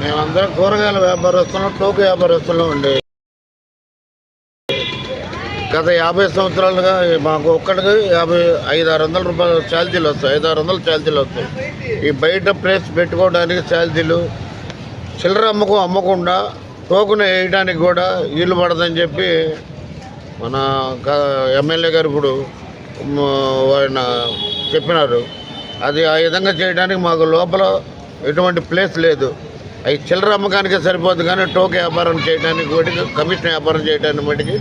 మేమందరం కూరగాయల వ్యాపారస్తులు టోకు వ్యాపారస్తులు ఉండే గత యాభై సంవత్సరాలుగా మాకు ఒక్కడికి యాభై ఐదు ఆరు వందల రూపాయలు ఛార్జీలు వస్తాయి. ఐదు ఆరు వందల ఛార్జీలు వస్తాయి. ఈ బయట ప్లేస్ పెట్టుకోవడానికి ఛార్జీలు చిల్లర అమ్మకం అమ్మకుండా టోకును వేయడానికి కూడా వీలు పడదని చెప్పి మన ఎమ్మెల్యే గారు ఇప్పుడు చెప్పినారు. అది ఆ విధంగా చేయడానికి మాకు లోపల ఎటువంటి ప్లేస్ లేదు. అవి చిల్లర అమ్మకానికే సరిపోదు కానీ టోక్ వ్యాపారం చేయడానికి వాటికి కమిషన్ వ్యాపారం చేయడానికి వాటికి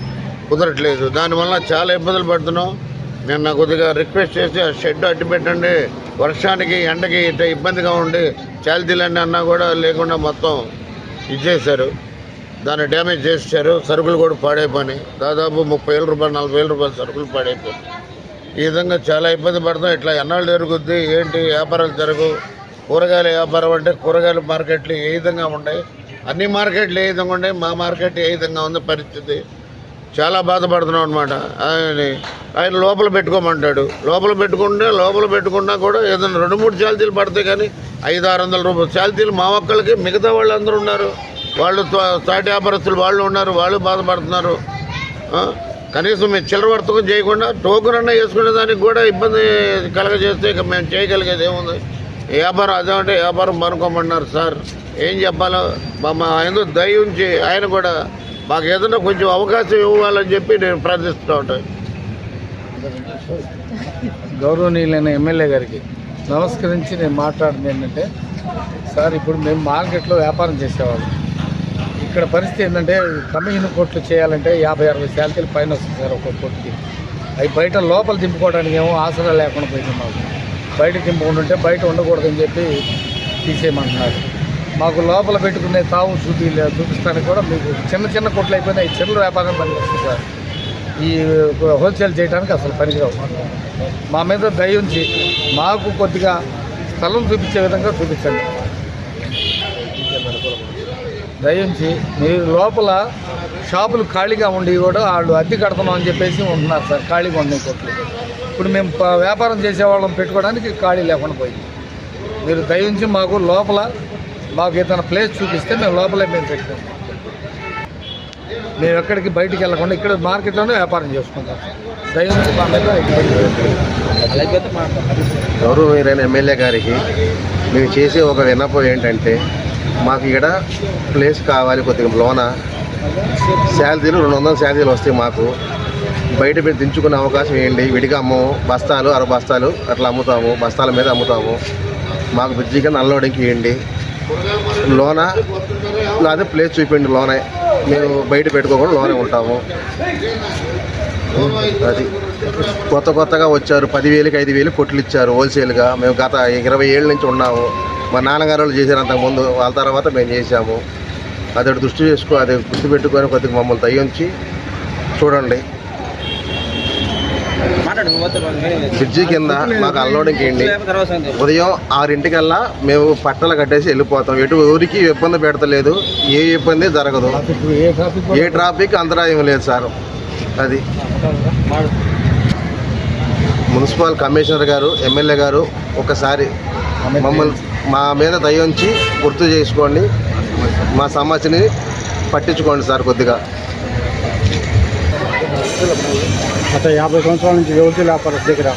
కుదరట్లేదు. దానివల్ల చాలా ఇబ్బందులు పడుతున్నాం. నిన్న కొద్దిగా రిక్వెస్ట్ చేసి ఆ షెడ్ అడ్డు పెట్టండి. వర్షానికి ఎండకి ఇట్లా ఇబ్బందిగా ఉండి చాలితీలన్నీ అన్నా కూడా లేకుండా మొత్తం ఇచ్చేశారు. దాన్ని డ్యామేజ్ చేసేసారు సరుకులు కూడా పాడైపోయినాయి. దాదాపు ముప్పై వేల రూపాయలు నలభై వేల రూపాయలు సరుకులు పాడైపోయినాయి. ఈ విధంగా చాలా ఇబ్బంది పడుతున్నాం ఇట్లా ఎన్నాళ్ళు జరుగుద్ది? ఏంటి? వ్యాపారాలు జరగవు కూరగాయల వ్యాపారం అంటే కూరగాయల మార్కెట్లు ఏ విధంగా ఉన్నాయి? అన్ని మార్కెట్లు ఏ విధంగా ఉన్నాయి? మా మార్కెట్ ఏ విధంగా ఉంది పరిస్థితి? చాలా బాధపడుతున్నాం అనమాట ఆయన ఆయన లోపల పెట్టుకోమంటాడు. లోపల పెట్టుకుంటే లోపల పెట్టుకున్నా కూడా ఏదైనా రెండు మూడు చాల్తీలు పడతాయి కానీ ఐదు ఆరు వందల రూపాయలు. చాల్తీలు మా ఒక్కళ్ళకి మిగతా వాళ్ళు అందరూ ఉన్నారు. వాళ్ళు తా- సాటి వ్యాపారస్తులు వాళ్ళు ఉన్నారు. వాళ్ళు బాధపడుతున్నారు. కనీసం మేము చిల్లర వర్తకం చేయకుండా టోకన్ అన్న వేసుకునే దానికి కూడా ఇబ్బంది కలగజేస్తే ఇక మేము చేయగలిగేది ఏముంది? వ్యాపారం అదే అంటే వ్యాపారం పనుకోమన్నారు సార్. ఏం చెప్పాలో మా మా ఆయన దయ ఉంచి ఆయన కూడా మాకు ఏదైనా కొంచెం అవకాశం ఇవ్వాలని చెప్పి నేను ప్రార్థిస్తూ ఉంటాను గౌరవనీయులైన ఎమ్మెల్యే గారికి నమస్కరించి నేను మాట్లాడింది ఏంటంటే సార్ ఇప్పుడు మేము మార్కెట్లో వ్యాపారం చేసేవాళ్ళం. ఇక్కడ పరిస్థితి ఏంటంటే కమిషన్ కోట్లు చేయాలంటే యాభై అరవై శాలరీలు పైన వస్తుంది సార్ ఒక్కొక్క కోటికి అవి బయట లోపల దింపుకోవడానికి ఏమో ఆసరా లేకుండా పోయింది మాకు. బయట దింపుకుంటుంటే బయట ఉండకూడదని చెప్పి తీసేయమంటున్నారు. మాకు లోపల పెట్టుకునే తావు చూపి చూపిస్తానికి కూడా మీకు చిన్న చిన్న కొట్లు అయిపోయినాయి చిల్లర వ్యాపారం పనికొస్తుంది సార్. ఈ హోల్సేల్ చేయడానికి అసలు పనికిరావు మా మీద దయ ఉంచి మాకు కొద్దిగా స్థలం చూపించే విధంగా చూపించండి. దయించి మీరు లోపల షాపులు ఖాళీగా ఉండి కూడా వాళ్ళు అద్దె కడుతున్నాం అని చెప్పేసి ఉంటున్నారు సార్ ఖాళీగా ఉన్నాయి కొట్లు ఇప్పుడు మేము వ్యాపారం చేసేవాళ్ళం పెట్టుకోవడానికి ఖాళీ లేకుండా పోయింది. మీరు దయించి మాకు లోపల మాకు ఏదైనా ప్లేస్ చూపిస్తే మేము లోపలే మేము పెట్టుకుంటాం. మేము ఎక్కడికి బయటికి వెళ్ళకుండా ఇక్కడ మార్కెట్లోనే వ్యాపారం చేసుకుంటాం. దయించి మా మీద అలాగే ఎమ్మెల్యే గారికి మేము చేసే ఒక విన్నపం ఏంటంటే మాకు ఇక్కడ ప్లేస్ కావాలి కొద్దిగా లోన. శాలరీలు రెండు వందల శాలరీలు వస్తాయి మాకు. బయట పెట్టి దించుకునే అవకాశం ఏంటి? విడిగా అమ్మము. బస్తాలు అర బస్తాలు అట్లా అమ్ముతాము. బస్తాల మీద అమ్ముతాము. మాకు బ్రిడ్జిగా అన్లోడింగ్కి ఇవ్వండి లోన అదే ప్లేస్ చూపించండి లోనే. మేము బయట పెట్టుకోకుండా లోనే ఉంటాము. అది. కొత్త కొత్తగా వచ్చారు. పదివేలకి ఐదు వేలు కొట్లు ఇచ్చారు హోల్సేల్గా మేము గత ఇరవై ఏళ్ళ నుంచి ఉన్నాము. మా నాన్నగారు వాళ్ళు చేశారు అంతకుముందు వాళ్ళ తర్వాత మేము చేసాము అతడు దృష్టి చేసుకో అది గుర్తు పెట్టుకొని కొద్దిగా మమ్మల్ని దయ్యుంచి చూడండి. బ్రిడ్జి కింద మాకు అల్లోడింగ్ వేయండి ఉదయం ఆరింటికల్లా మేము పట్టలు కట్టేసి వెళ్ళిపోతాం. ఎటు ఊరికి ఇబ్బంది పెడతలేదు. ఏ ఇబ్బంది జరగదు. ఏ ట్రాఫిక్ ఏ ట్రాఫిక్ అంతరాయం లేదు సార్. అది. మున్సిపల్ కమిషనర్ గారు ఎమ్మెల్యే గారు ఒకసారి మమ్మల్ని మా మీద దయ ఉంచి గుర్తు చేసుకోండి. మా సమస్యని పట్టించుకోండి సార్ కొద్దిగా. గత యాభై సంవత్సరాల నుంచి వ్యవసాయ వ్యాపార దగ్గర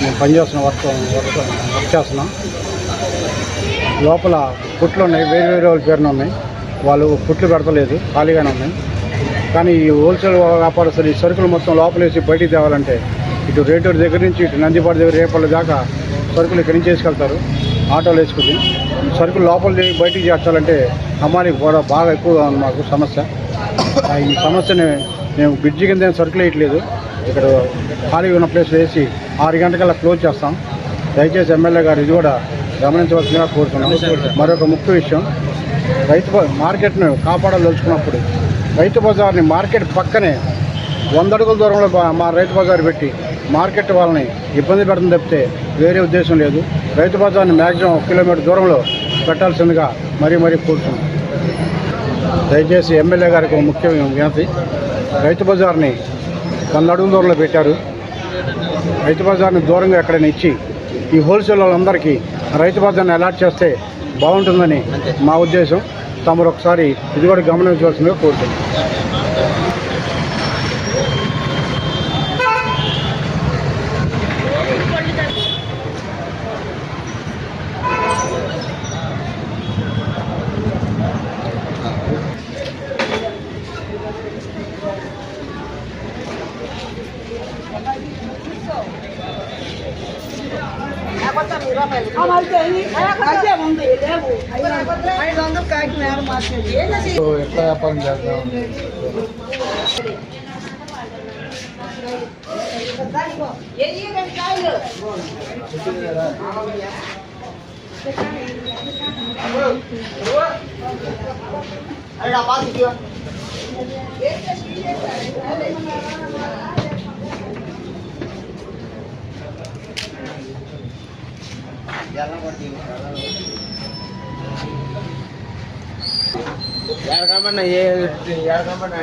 మేము పనిచేస్తున్న వర్క్ వర్క్ వర్క్ చేస్తున్నాం. లోపల పుట్లు ఉన్నాయి వేరు వేరే వాళ్ళ పేరున ఉన్నాయి. వాళ్ళు పుట్లు పెడతలేదు ఖాళీగానే ఉన్నాయి. కానీ ఈ హోల్సేల్ వ్యాపారస్తులు ఈ సరుకులు మొత్తం లోపలేసి బయటికి తేవాలంటే ఇటు రేటూరు దగ్గర నుంచి ఇటు నందిపాటి దగ్గర రేపళ్ళ దాకా సరుకులు ఇక్కడి నుంచి వేసుకెళ్తారు. ఆటోలు వేసుకుంది సరుకులు లోపల బయటికి చేర్చాలంటే అమ్మానికి కూడా బాగా ఎక్కువగా ఉంది మాకు సమస్య. ఈ సమస్యని మేము బ్రిడ్జి కింద సరుకులు వేయట్లేదు. ఇక్కడ ఖాళీ ఉన్న ప్లేస్ వేసి ఆరు గంటకల్లా క్లోజ్ చేస్తాం. దయచేసి ఎమ్మెల్యే గారు ఇది కూడా గమనించవలసిందిగా కోరుతున్నాం. మరొక ముఖ్య విషయం రైతు బ- మార్కెట్ను కాపాడదలుచుకున్నప్పుడు రైతు బజార్ని మార్కెట్ పక్కనే వంద అడుగుల దూరంలో మా రైతు బజార్ పెట్టి మార్కెట్ వాళ్ళని ఇబ్బంది పెడుతుంది తప్పితే వేరే ఉద్దేశం లేదు. రైతు బజార్ని మ్యాక్సిమం ఒక కిలోమీటర్ దూరంలో పెట్టాల్సిందిగా మరీ మరీ కోరుతున్నాం. దయచేసి ఎమ్మెల్యే గారికి ఒక ముఖ్య వినతి రైతు బజార్ని వంద అడుగుల దూరంలో పెట్టారు. రైతు బజార్ని దూరంగా ఎక్కడైనా ఇచ్చి ఈ హోల్సేల్ వాళ్ళందరికీ రైతు బజార్ని అలాట్ చేస్తే బాగుంటుందని మా ఉద్దేశం. తమరు ఒకసారి ఇది కూడా గమనించవలసిందిగా కోరుతున్నాం. ఎట్లా వ్యాపారం చేద్దాం అరే నా పాస్ ఇవ్వ यार काम ना ये? यार काम ना